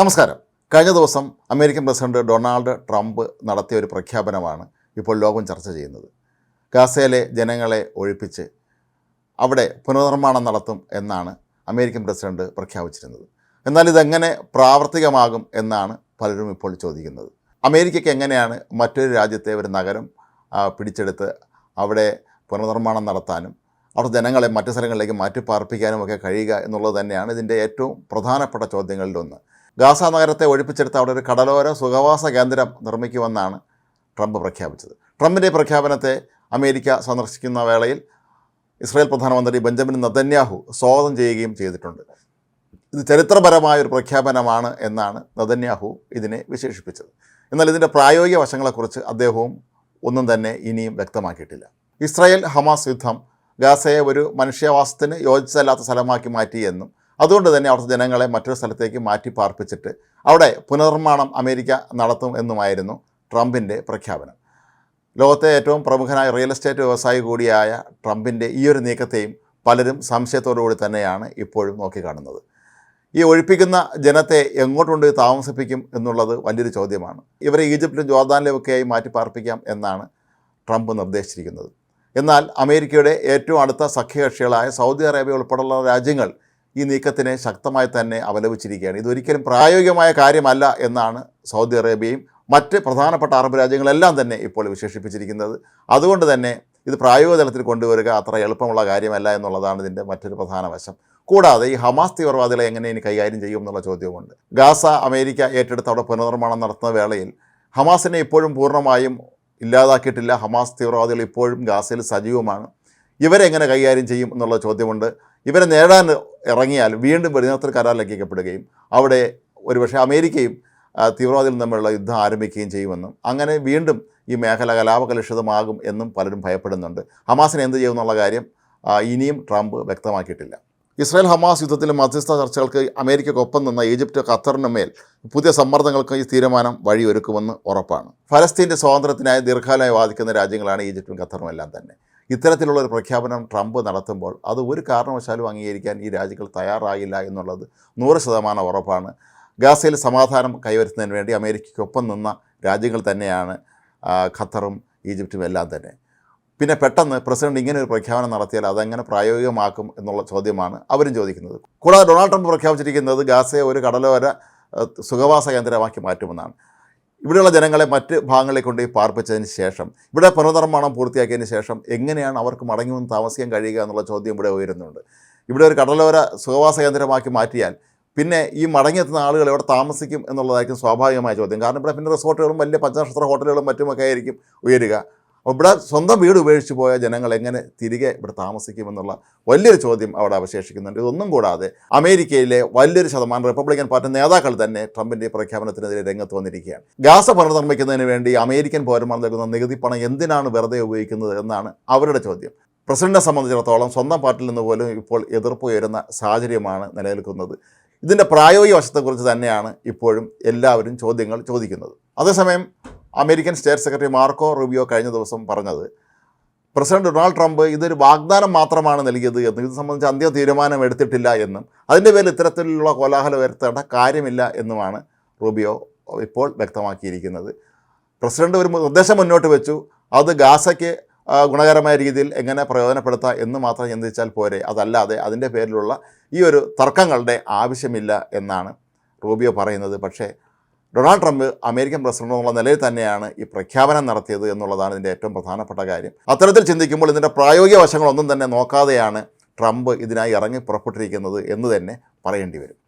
നമസ്കാരം. കഴിഞ്ഞ ദിവസം അമേരിക്കൻ പ്രസിഡന്റ് ഡൊണാൾഡ് ട്രംപ് നടത്തിയ ഒരു പ്രഖ്യാപനമാണ് ഇപ്പോൾ ലോകം ചർച്ച ചെയ്യുന്നത്. ഗാസയിലെ ജനങ്ങളെ ഒഴിപ്പിച്ച് അവിടെ പുനർനിർമ്മാണം നടത്തും എന്നാണ് അമേരിക്കൻ പ്രസിഡന്റ് പ്രഖ്യാപിച്ചിരുന്നത്. എന്നാൽ ഇതെങ്ങനെ പ്രാവർത്തികമാകും എന്നാണ് പലരും ഇപ്പോൾ ചോദിക്കുന്നത്. അമേരിക്കയ്ക്ക് എങ്ങനെയാണ് മറ്റൊരു രാജ്യത്തെ ഒരു നഗരം പിടിച്ചെടുത്ത് അവിടെ പുനർനിർമ്മാണം നടത്താനും അവിടെ ജനങ്ങളെ മറ്റു സ്ഥലങ്ങളിലേക്ക് മാറ്റിപ്പാർപ്പിക്കാനും ഒക്കെ കഴിയുക എന്നുള്ളത് തന്നെയാണ് ഇതിന്റെ ഏറ്റവും പ്രധാനപ്പെട്ട ചോദ്യങ്ങളിലൊന്ന്. ഗാസ നഗരത്തെ ഒഴിപ്പിച്ചെടുത്ത് അവിടെ ഒരു കടലോര സുഖവാസ കേന്ദ്രം നിർമ്മിക്കുമെന്നാണ് ട്രംപ് പ്രഖ്യാപിച്ചത്. ട്രംപിന്റെ പ്രഖ്യാപനത്തെ അമേരിക്ക സന്ദർശിക്കുന്ന വേളയിൽ ഇസ്രായേൽ പ്രധാനമന്ത്രി ബെഞ്ചമിൻ നദന്യാഹു സ്വാഗതം ചെയ്യുകയും ചെയ്തിട്ടുണ്ട്. ഇത് ചരിത്രപരമായ ഒരു പ്രഖ്യാപനമാണ് എന്നാണ് നദന്യാഹു ഇതിനെ വിശേഷിപ്പിച്ചത്. എന്നാൽ ഇതിന്റെ പ്രായോഗിക വശങ്ങളെക്കുറിച്ച് അദ്ദേഹവും ഒന്നും തന്നെ ഇനിയും വ്യക്തമാക്കിയിട്ടില്ല. ഇസ്രായേൽ ഹമാസ് യുദ്ധം ഗാസയെ ഒരു മനുഷ്യവാസത്തിന് യോജിച്ചതല്ലാത്ത സ്ഥലമാക്കി മാറ്റി എന്നും അതുകൊണ്ട് തന്നെ അവിടുത്തെ ജനങ്ങളെ മറ്റൊരു സ്ഥലത്തേക്ക് മാറ്റി പാർപ്പിച്ചിട്ട് അവിടെ പുനർനിർമ്മാണം അമേരിക്ക നടത്തും എന്നുമായിരുന്നു ട്രംപിന്റെ പ്രഖ്യാപനം. ലോകത്തെ ഏറ്റവും പ്രമുഖനായ റിയൽ എസ്റ്റേറ്റ് വ്യവസായി കൂടിയായ ട്രംപിന്റെ ഈ ഒരു നീക്കത്തെയും പലരും സംശയത്തോടുകൂടി തന്നെയാണ് ഇപ്പോഴും നോക്കിക്കാണുന്നത്. ഈ ഒഴിപ്പിക്കുന്ന ജനത്തെ എങ്ങോട്ടുണ്ട് താമസിപ്പിക്കും എന്നുള്ളത് വലിയൊരു ചോദ്യമാണ്. ഇവരെ ഈജിപ്തിലും ജോർദാനിലും ഒക്കെയായി മാറ്റി പാർപ്പിക്കാം എന്നാണ് ട്രംപ് നിർദ്ദേശിച്ചിരിക്കുന്നത്. എന്നാൽ അമേരിക്കയുടെ ഏറ്റവും അടുത്ത സഖ്യകക്ഷികളായ സൗദി അറേബ്യ ഉൾപ്പെടെയുള്ള രാജ്യങ്ങൾ ഈ നീക്കത്തിനെ ശക്തമായി തന്നെ അപലപിച്ചിരിക്കുകയാണ്. ഇതൊരിക്കലും പ്രായോഗികമായ കാര്യമല്ല എന്നാണ് സൗദി അറേബ്യയും മറ്റ് പ്രധാനപ്പെട്ട അറബ് രാജ്യങ്ങളെല്ലാം തന്നെ ഇപ്പോൾ വിശേഷിപ്പിച്ചിരിക്കുന്നത്. അതുകൊണ്ട് തന്നെ ഇത് പ്രായോഗിക തലത്തിൽ കൊണ്ടുവരിക അത്ര എളുപ്പമുള്ള കാര്യമല്ല എന്നുള്ളതാണ് ഇതിന്റെ മറ്റൊരു പ്രധാന വശം. കൂടാതെ ഈ ഹമാസ് തീവ്രവാദികളെ എങ്ങനെ ഇനി കൈകാര്യം ചെയ്യും എന്നുള്ള ചോദ്യമുണ്ട് ഗാസ അമേരിക്ക ഏറ്റെടുത്ത് അവിടെ പുനർനിർമ്മാണം നടത്തുന്ന വേളയിൽ ഹമാസിനെ ഇപ്പോഴും പൂർണമായും ഇല്ലാതാക്കിയിട്ടില്ല. ഹമാസ് തീവ്രവാദികൾ ഇപ്പോഴും ഗാസയിൽ സജീവമാണ്. ഇവരെങ്ങനെ കൈകാര്യം ചെയ്യും എന്നുള്ള ചോദ്യമുണ്ട്. ഇവരെ നേടാൻ ഇറങ്ങിയാൽ വീണ്ടും വെടിനിർത്തൽ കരാർ ലംഘിക്കപ്പെടുകയും അവിടെ ഒരുപക്ഷെ അമേരിക്കയും തീവ്രവാദികൾ തമ്മിലുള്ള യുദ്ധം ആരംഭിക്കുകയും ചെയ്യുമെന്നും അങ്ങനെ വീണ്ടും ഈ മേഖല കലാപകലുഷിതമാകും എന്നും പലരും ഭയപ്പെടുന്നുണ്ട്. ഹമാസിനെ എന്ത് ചെയ്യുമെന്നുള്ള കാര്യം ഇനിയും ട്രംപ് വ്യക്തമാക്കിയിട്ടില്ല. ഇസ്രായേൽ ഹമാസ് യുദ്ധത്തിലെ മധ്യസ്ഥ ചർച്ചകൾക്ക് അമേരിക്കയ്ക്കൊപ്പം നിന്ന ഈജിപ്റ്റ് ഖത്തറിന് മേൽ പുതിയ സമ്മർദ്ദങ്ങൾക്ക് ഈ തീരുമാനം വഴിയൊരുക്കുമെന്ന് ഉറപ്പാണ്. ഫലസ്തീന്റെ സ്വാതന്ത്ര്യത്തിനായി ദീർഘകാലമായി വാദിക്കുന്ന രാജ്യങ്ങളാണ് ഈജിപ്തും ഖത്തറും എല്ലാം തന്നെ. ഇത്തരത്തിലുള്ള ഒരു പ്രഖ്യാപനം ട്രംപ് നടത്തുമ്പോൾ അത് ഒരു കാരണവശാലും അംഗീകരിക്കാൻ ഈ രാജ്യങ്ങൾ തയ്യാറായില്ല എന്നുള്ളത് നൂറ് ശതമാനം ഉറപ്പാണ്. ഗാസയിൽ സമാധാനം കൈവരുത്തുന്നതിന് വേണ്ടി അമേരിക്കയ്ക്കൊപ്പം നിന്ന രാജ്യങ്ങൾ തന്നെയാണ് ഖത്തറും ഈജിപ്തും എല്ലാം തന്നെ. പിന്നെ പെട്ടെന്ന് പ്രസിഡന്റ് ഇങ്ങനെ ഒരു പ്രഖ്യാപനം നടത്തിയാൽ അതെങ്ങനെ പ്രായോഗികമാക്കും എന്നുള്ള ചോദ്യമാണ് അവരും ചോദിക്കുന്നത്. കൂടാതെ ഡൊണാൾഡ് ട്രംപ് പ്രഖ്യാപിച്ചിരിക്കുന്നത് ഗാസയെ ഒരു കടലോര സുഖവാസ കേന്ദ്രമാക്കി മാറ്റുമെന്നാണ്. ഇവിടെയുള്ള ജനങ്ങളെ മറ്റ് ഭാഗങ്ങളെ കൊണ്ട് പാർപ്പിച്ചതിന് ശേഷം ഇവിടെ പുനർനിർമ്മാണം പൂർത്തിയാക്കിയതിന് ശേഷം എങ്ങനെയാണ് അവർക്ക് മടങ്ങി വന്ന് താമസിക്കാൻ കഴിയുക എന്നുള്ള ചോദ്യം ഇവിടെ ഉയരുന്നുണ്ട്. ഇവിടെ ഒരു കടലോര സുഖവാസ കേന്ദ്രമാക്കി മാറ്റിയാൽ പിന്നെ ഈ മടങ്ങിയെത്തുന്ന ആളുകൾ ഇവിടെ താമസിക്കും എന്നുള്ളതായിരിക്കും സ്വാഭാവികമായ ചോദ്യം. കാരണം ഇവിടെ പിന്നെ റിസോർട്ടുകളും വലിയ പഞ്ചനക്ഷത്ര ഹോട്ടലുകളും മറ്റുമൊക്കെ ആയിരിക്കും ഉയരുക. ഇവിടെ സ്വന്തം വീട് ഉപേക്ഷിച്ച് പോയ ജനങ്ങൾ എങ്ങനെ തിരികെ ഇവിടെ താമസിക്കുമെന്നുള്ള വലിയൊരു ചോദ്യം അവിടെ അവശേഷിക്കുന്നുണ്ട്. ഇതൊന്നും കൂടാതെ അമേരിക്കയിലെ വലിയൊരു ശതമാനം റിപ്പബ്ലിക്കൻ പാർട്ടി നേതാക്കൾ തന്നെ ട്രംപിന്റെ പ്രഖ്യാപനത്തിനെതിരെ രംഗത്ത് വന്നിരിക്കുകയാണ്. ഗാസ പുനർനിർമ്മിക്കുന്നതിന് വേണ്ടി അമേരിക്കൻ പൗരന്മാർ നൽകുന്ന നികുതി പണം എന്തിനാണ് വെറുതെ ഉപയോഗിക്കുന്നത് എന്നാണ് അവരുടെ ചോദ്യം. പ്രസിഡന്റിനെ സംബന്ധിച്ചിടത്തോളം സ്വന്തം പാർട്ടിയിൽ നിന്ന് പോലും ഇപ്പോൾ എതിർപ്പ് ഉയരുന്ന സാഹചര്യമാണ് നിലനിൽക്കുന്നത്. ഇതിന്റെ പ്രായോഗിക വശത്തെക്കുറിച്ച് തന്നെയാണ് ഇപ്പോഴും എല്ലാവരും ചോദ്യങ്ങൾ ചോദിക്കുന്നത്. അതേസമയം American state secretary Marco Rubio കഴിഞ്ഞ ദിവസം പറഞ്ഞത് പ്രസിഡന്റ് ഡൊണാൾഡ് ട്രംപ് ഇതൊരു വാഗ്ദാനം മാത്രമാണ് നൽകിയത് എന്നും. ഇത് സംബന്ധിച്ച് അന്ത്യ തീരുമാനം എടുത്തിട്ടില്ല എന്നും അതിന്റെ പേരിൽ ഇത്തരത്തിലുള്ള കോലാഹലം വരുത്തേണ്ട കാര്യമില്ല എന്നുമാണ് റൂബിയോ ഇപ്പോൾ വ്യക്തമാക്കിയിരിക്കുന്നത്. പ്രസിഡന്റ് ഒരു നിർദ്ദേശം മുന്നോട്ട് വെച്ചു അത് ഗാസയ്ക്ക് ഗുണകരമായ രീതിയിൽ എങ്ങനെ പ്രയോജനപ്പെടുത്താം എന്ന് മാത്രം ചിന്തിച്ചാൽ പോരെ. അതല്ലാതെ അതിന്റെ പേരിലുള്ള ഈ ഒരു തർക്കങ്ങളുടെ ആവശ്യമില്ല എന്നാണ് റൂബിയോ പറയുന്നത്. പക്ഷേ ഡൊണാൾഡ് ട്രംപ് അമേരിക്കൻ പ്രസിഡന്റ് എന്നുള്ള നിലയിൽ തന്നെയാണ് ഈ പ്രഖ്യാപനം നടത്തിയത് എന്നുള്ളതാണ് ഇതിന്റെ ഏറ്റവും പ്രധാനപ്പെട്ട കാര്യം. അത്തരത്തിൽ ചിന്തിക്കുമ്പോൾ ഇതിന്റെ പ്രായോഗിക വശങ്ങളൊന്നും തന്നെ നോക്കാതെയാണ് ട്രംപ് ഇതിനായി ഇറങ്ങി പുറപ്പെട്ടിരിക്കുന്നത് എന്ന് തന്നെ പറയേണ്ടി വരും.